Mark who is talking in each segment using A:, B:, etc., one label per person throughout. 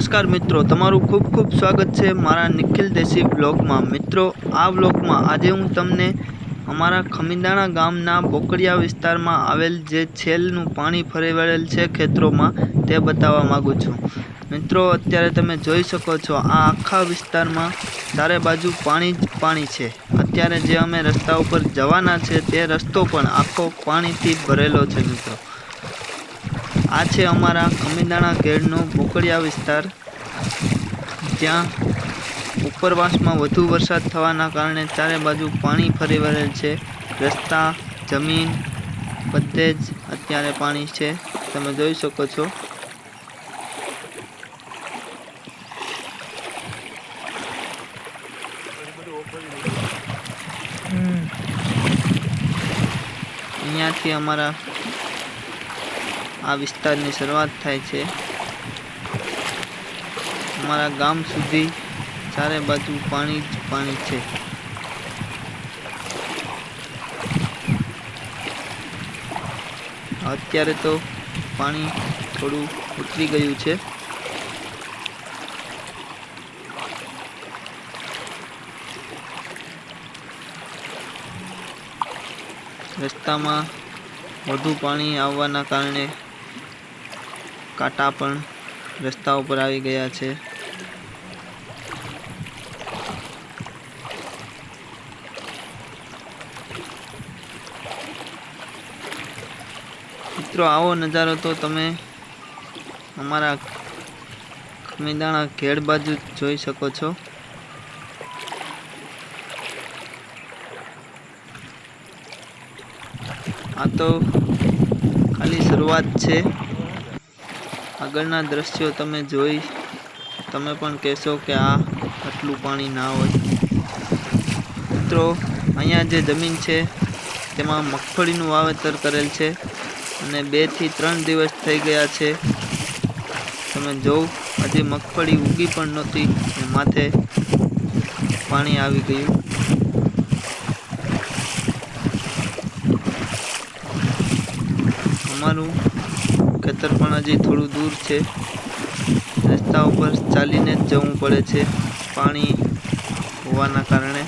A: નમસ્કાર મિત્રો, તમારું ખૂબ ખૂબ સ્વાગત છે મારા નિખિલ દેશી બ્લોગમાં મિત્રો, આ બ્લોગમાં આજે હું તમને અમારા ખમીદાણા ગામના બોકડિયા વિસ્તારમાં આવેલ જે છેલનું પાણી ફરી વળેલ છે ખેતરોમાં તે બતાવવા માગું છું. મિત્રો, અત્યારે તમે જોઈ શકો છો, આ આખા વિસ્તારમાં ચારે બાજુ પાણી જ પાણી છે. અત્યારે જે અમે રસ્તા ઉપર જવાના છે તે રસ્તો પણ આખો પાણીથી ભરેલો છે મિત્રો. આ છે અમારા અમીદાણા ઘેડનો બોકડિયા વિસ્તાર. જ્યાં ઉપરવાસમાં વધુ વરસાદ થવાના કારણે ચારે બાજુ પાણી ફરી વળેલ છે. રસ્તા જમીન બધે જ અત્યારે પાણી છે. તમે જોઈ શકો છો. અહીંયાથી અમારા આ વિસ્તારની શરૂઆત થાય છે. અમારા ગામ સુધી ચારે બાજુ પાણી જ પાણી છે. અત્યારે તો પાણી થોડું ઉતરી ગયું છે. રસ્તામાં વધુ પાણી આવવાના કારણે કાંટા પણ રસ્તા ઉપર આવી ગયા છે. મિત્રો, આવો નજારો તો તમે અમારા મેદાણા ઘેડ બાજુ જોઈ શકો છો. આ તો ખાલી શરૂઆત છે. આગળના દ્રશ્યો તમે જોઈ તમે પણ કહેશો કે આ આટલું પાણી ના હોય. મિત્રો, અહીંયા જે જમીન છે, તેમાં મગફળીનું વાવેતર કરેલ છે અને બેથી ત્રણ દિવસ થઈ ગયા છે. તમે જોવ હજી મગફળી ઉગી પણ નહોતી માથે પાણી આવી ગયું. અમારું ખેતર પણ હજી થોડું દૂર છે. રસ્તા ઉપર ચાલીને જ જવું પડે છે પાણી હોવાના કારણે.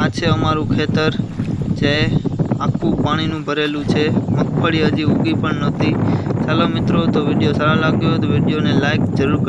A: આ છે અમારું ખેતર. જે આખું પાણીનું ભરેલું છે. મગફળી હજી ઉગી પણ નથી. ચાલો મિત્રો, તો વીડિયો સારો લાગ્યો હોય તો વિડીયોને લાઈક જરૂર